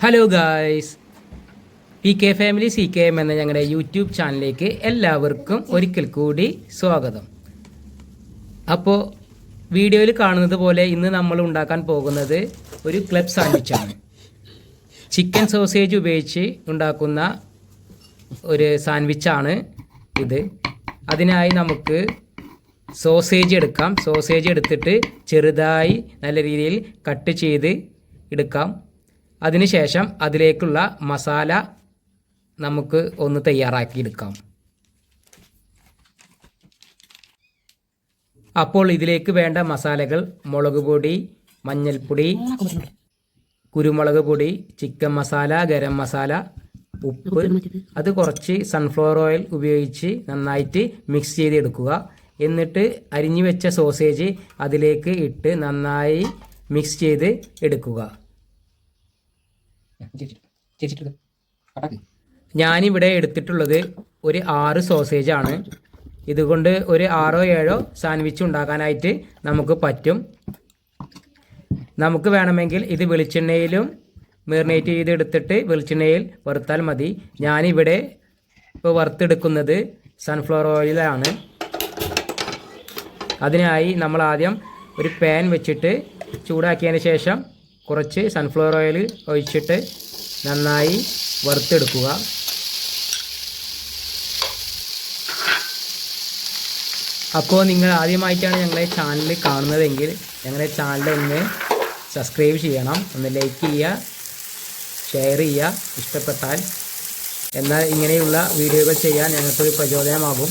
Hello guys P K family C K M എന്ന ഞങ്ങളുടെ YouTube ചാനലിലേക്ക് എല്ലാവർക്കും ഒരിക്കൽ കൂടി സ്വാഗതം. അപ്പോൾ വീഡിയോയിൽ കാണുന്നത് പോലെ ഇന്ന് നമ്മൾ ഉണ്ടാക്കാൻ പോകുന്നത് ഒരു ക്ലബ് സാൻഡ്വിച്ചാണ് ചിക്കൻ സോസേജ് ഉപയോഗിച്ച് ഉണ്ടാക്കുന്ന ഒരു സാൻഡ്വിച്ചാണ് ഇത്. അതിനായി നമുക്ക് സോസേജ് എടുക്കാം. സോസേജ് എടുത്തിട്ട് ചെറുതായി നല്ല രീതിയിൽ കട്ട് ചെയ്ത് എടുക്കാം. അതിനുശേഷം അതിലേക്കുള്ള മസാല നമുക്ക് ഒന്ന് തയ്യാറാക്കി എടുക്കാം. അപ്പോൾ ഇതിലേക്ക് വേണ്ട മസാലകൾ മുളക് പൊടി മഞ്ഞൾപ്പൊടി കുരുമുളക് പൊടി ചിക്കൻ മസാല ഗരം മസാല ഉപ്പ്. അത് കുറച്ച് സൺഫ്ലവർ ഓയിൽ ഉപയോഗിച്ച് നന്നായിട്ട് മിക്സ് ചെയ്തെടുക്കുക. എന്നിട്ട് അരിഞ്ഞു വെച്ച സോസേജ് അതിലേക്ക് ഇട്ട് നന്നായി മിക്സ് ചെയ്ത് എടുക്കുക. ഞാനിവിടെ എടുത്തിട്ടുള്ളത് ഒരു ആറ് സോസേജ് ആണ്. ഇതുകൊണ്ട് ഒരു ആറോ ഏഴോ സാൻഡ്വിച്ച് ഉണ്ടാക്കാനായിട്ട് നമുക്ക് പറ്റും. നമുക്ക് വേണമെങ്കിൽ ഇത് വെളിച്ചെണ്ണയിലും മെറിനേറ്റ് ചെയ്തെടുത്തിട്ട് വെളിച്ചെണ്ണയിൽ വറുത്താൽ മതി. ഞാനിവിടെ ഇപ്പോൾ വറുത്തെടുക്കുന്നത് സൺഫ്ലവർ ഓയിലാണ് അതിനായി നമ്മൾ ആദ്യം ഒരു പാൻ വെച്ചിട്ട് ചൂടാക്കിയതിന് ശേഷം കുറച്ച് സൺഫ്ലവർ ഓയിൽ ഒഴിച്ചിട്ട് നന്നായി വറുത്തെടുക്കുക. അപ്പോൾ നിങ്ങൾ ആദ്യമായിട്ടാണ് ഞങ്ങളെ ചാനൽ കാണുന്നതെങ്കിൽ ഞങ്ങളുടെ ചാനൽ ഒന്ന് സബ്സ്ക്രൈബ് ചെയ്യണം. ഒന്ന് ലൈക്ക് ചെയ്യുക ഷെയർ ചെയ്യുക ഇഷ്ടപ്പെട്ടാൽ. എന്നാൽ ഇങ്ങനെയുള്ള വീഡിയോകൾ ചെയ്യാൻ ഞങ്ങൾക്കൊരു പ്രചോദനമാകും.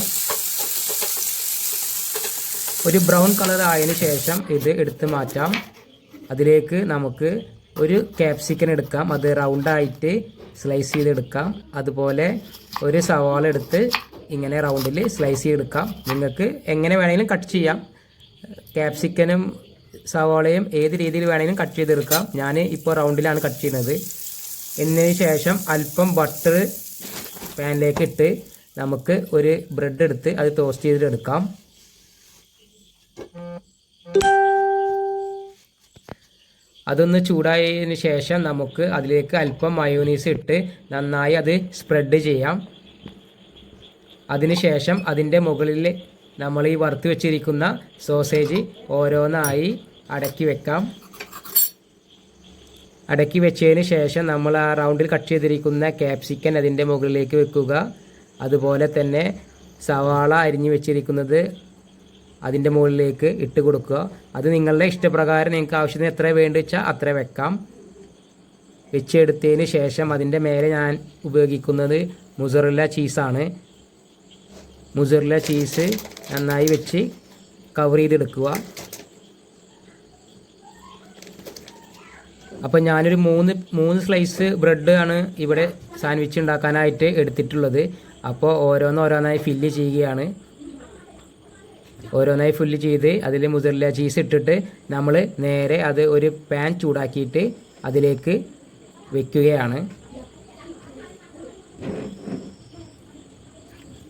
ഒരു ബ്രൗൺ കളർ ആയതിന് ശേഷം ഇത് എടുത്ത് മാറ്റാം. അതിലേക്ക് നമുക്ക് ഒരു ക്യാപ്സിക്കൻ എടുക്കാം. അത് റൗണ്ടായിട്ട് സ്ലൈസ് ചെയ്തെടുക്കാം. അതുപോലെ ഒരു സവാള എടുത്ത് ഇങ്ങനെ റൗണ്ടിൽ സ്ലൈസ് ചെയ്തെടുക്കാം. നിങ്ങൾക്ക് എങ്ങനെ വേണമെങ്കിലും കട്ട് ചെയ്യാം. ക്യാപ്സിക്കനും സവാളയും ഏത് രീതിയിൽ വേണമെങ്കിലും കട്ട് ചെയ്തെടുക്കാം. ഞാൻ ഇപ്പോൾ റൗണ്ടിലാണ് കട്ട് ചെയ്യുന്നത്. എന്നതിന് ശേഷം അല്പം ബട്ടർ പാനിലേക്ക് ഇട്ട് നമുക്ക് ഒരു ബ്രെഡ് എടുത്ത് അത് ടോസ്റ്റ് ചെയ്തെടുക്കാം അതൊന്ന് ചൂടായതിന് ശേഷം നമുക്ക് അതിലേക്ക് അല്പം മയോണീസ് ഇട്ട് നന്നായി അത് സ്പ്രെഡ് ചെയ്യാം. അതിനുശേഷം അതിന്റെ മുകളിൽ നമ്മൾ ഈ വറുത്ത് വെച്ചിരിക്കുന്ന സോസേജ് ഓരോന്നായി അടക്കി വെക്കാം. അടക്കി വെച്ചതിന് ശേഷം നമ്മൾ ആ റൗണ്ടിൽ കട്ട് ചെയ്തിരിക്കുന്ന ക്യാപ്സിക്കൻ അതിന്റെ മുകളിലേക്ക് വെക്കുക. അതുപോലെ തന്നെ സവാള അരിഞ്ഞു വെച്ചിരിക്കുന്നത് അതിന്റെ മുകളിലേക്ക് ഇട്ട് കൊടുക്കുക. അത് നിങ്ങളുടെ ഇഷ്ടപ്രകാരം നിങ്ങൾക്ക് ആവശ്യത്തിന് എത്ര വേണ്ടി വെച്ചാൽ അത്ര വെക്കാം. വെച്ചെടുത്തതിന് ശേഷം അതിന്റെ മേലെ ഞാൻ ഉപയോഗിക്കുന്നത് മുസറില്ല ചീസാണ്. മുസറില്ല ചീസ് നന്നായി വെച്ച് കവർ ചെയ്തെടുക്കുക. അപ്പോൾ ഞാനൊരു മൂന്ന് മൂന്ന് സ്ലൈസ് ബ്രെഡ് ആണ് ഇവിടെ സാൻഡ്വിച്ച് ഉണ്ടാക്കാനായിട്ട് എടുത്തിട്ടുള്ളത്. അപ്പോൾ ഓരോന്നോരോന്നായി ഫില്ല് ചെയ്യുകയാണ്. ഓരോന്നായി ഫുല്ല് ചെയ്ത് അതിൽ മുതിർല ചീസ് ഇട്ടിട്ട് നമ്മൾ നേരെ അത് ഒരു പാൻ ചൂടാക്കിയിട്ട് അതിലേക്ക് വെക്കുകയാണ്.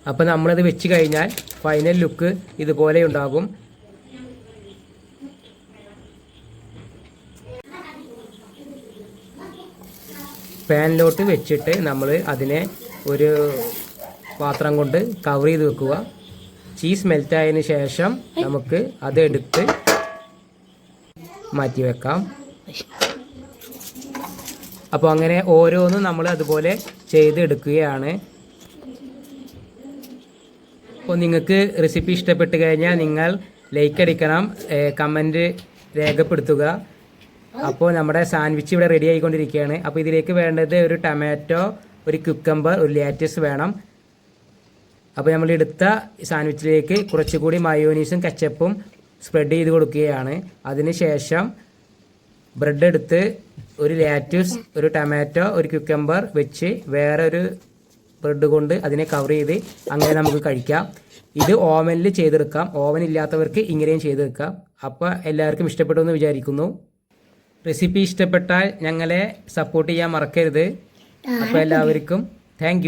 അപ്പോൾ നമ്മളത് വെച്ച് കഴിഞ്ഞാൽ ഫൈനൽ ലുക്ക് ഇതുപോലെ ഉണ്ടാകും. പാനിലോട്ട് വെച്ചിട്ട് നമ്മൾ അതിനെ ഒരു പാത്രം കൊണ്ട് കവർ ചെയ്ത് വെക്കുക. ചീസ് മെൽറ്റായതിനു ശേഷം നമുക്ക് അത് എടുത്ത് മാറ്റി വെക്കാം. അപ്പോൾ അങ്ങനെ ഓരോന്നും നമ്മൾ അതുപോലെ ചെയ്തെടുക്കുകയാണ് അപ്പോൾ നിങ്ങൾക്ക് റെസിപ്പി ഇഷ്ടപ്പെട്ട് കഴിഞ്ഞാൽ നിങ്ങൾ ലൈക്ക് അടിക്കണം കമന്റ് രേഖപ്പെടുത്തുക. അപ്പോൾ നമ്മുടെ സാൻഡ്വിച്ച് ഇവിടെ റെഡി ആയിക്കൊണ്ടിരിക്കുകയാണ്. അപ്പോൾ ഇതിലേക്ക് വേണ്ടത് ഒരു ടൊമാറ്റോ ഒരു ക്യുക്കമ്പർ ഒരു ലാറ്റസ് വേണം. അപ്പോൾ നമ്മൾ എടുത്ത സാൻഡ്വിച്ചിലേക്ക് കുറച്ചുകൂടി മയോനീസും കച്ചപ്പും സ്പ്രെഡ് ചെയ്ത് കൊടുക്കുകയാണ്. അതിനുശേഷം ബ്രെഡ് എടുത്ത് ഒരു ലാറ്റൂസ് ഒരു ടൊമാറ്റോ ഒരു ക്യുക്കംബർ വെച്ച് വേറെ ഒരു ബ്രെഡ് കൊണ്ട് അതിനെ കവർ ചെയ്ത് അങ്ങനെ നമുക്ക് കഴിക്കാം. ഇത് ഓവനിൽ ചെയ്തെടുക്കാം. ഓവൻ ഇല്ലാത്തവർക്ക് ഇങ്ങനെയും ചെയ്തെടുക്കാം. അപ്പോൾ എല്ലാവർക്കും ഇഷ്ടപ്പെട്ടു എന്ന് വിചാരിക്കുന്നു. റെസിപ്പി ഇഷ്ടപ്പെട്ടാൽ ഞങ്ങളെ സപ്പോർട്ട് ചെയ്യാൻ മറക്കരുത്. അപ്പോൾ എല്ലാവർക്കും താങ്ക്